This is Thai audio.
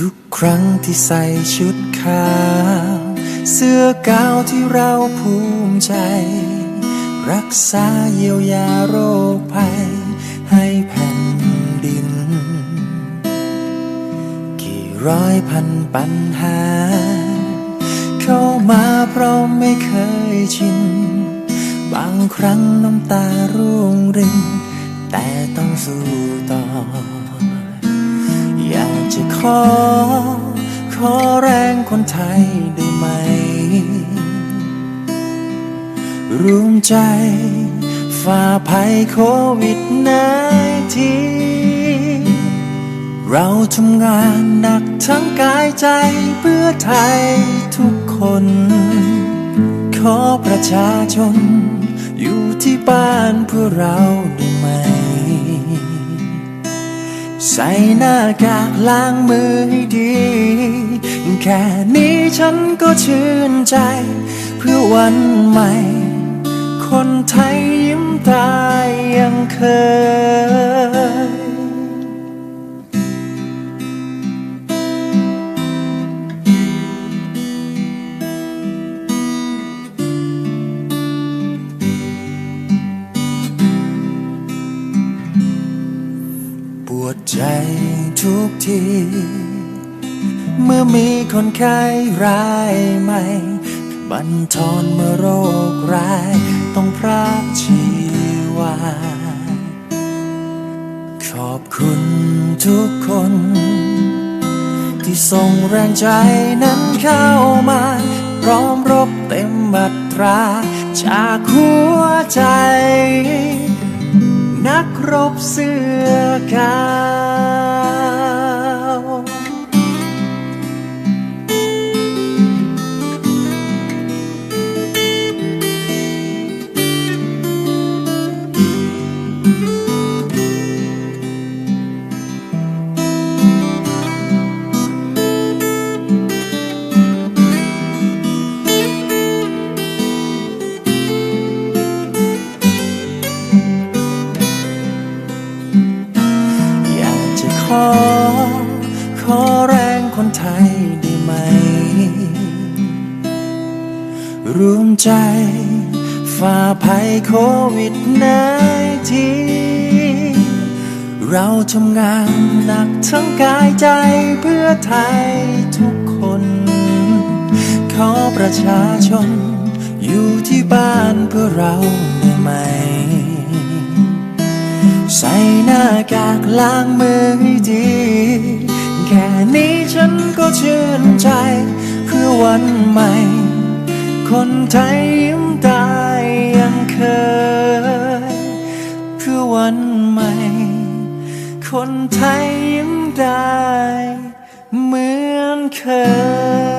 ทุกครั้งที่ใส่ชุดขาว เสื้อกาวที่เราภูมิใจ รักษาเยียวยาโรคภัย ให้แผ่นดิน กี่ร้อยพันปัญหา เข้ามาเพราะไม่เคยชิน บางครั้งน้ำตาร่วงริน แต่ต้องสู้ต่อ จะขอ ขอแรงคนไทยได้ไหมร่วมใจฝ่าภัยโควิดนาทีเราทำงานหนักทั้งกายใจเพื่อไทยทุกคน ขอประชาชน อยู่ที่บ้านเพื่อเราได้ไหม ใส่หน้ากากล้างมือให้ดี แค่นี้ฉันก็ชื่นใจ เพื่อวันใหม่ คนไทยยิ้มตายยังเคย วดใจทุกที เมื่อมีคนไข้รายใหม่บันทอนเมื่อโรคร้าย ต้องพรากชีวา ขอบคุณทุกคน ที่ส่งแรงใจนั้นเข้ามา พร้อมรบเต็มบัตรา จากหัวใจ รบเสื้อกา อ ขอแรงคนไทยได้ไหม รวมใจฝ่าภัยโควิดนทีเราทำงานหนักทั้งกายใจเพื่อไทยทุกคน ขอประชาชน อยู่ที่บ้านเพื่อเราได้ไหม ใส่หน้ากากล้างมือให้ดี แค่นี้ฉันก็ชื่นใจ เพื่อวันใหม่ คนไทยยิ้มตายยังเคย เพื่อวันใหม่ คนไทยยิ้มได้เหมือนเคย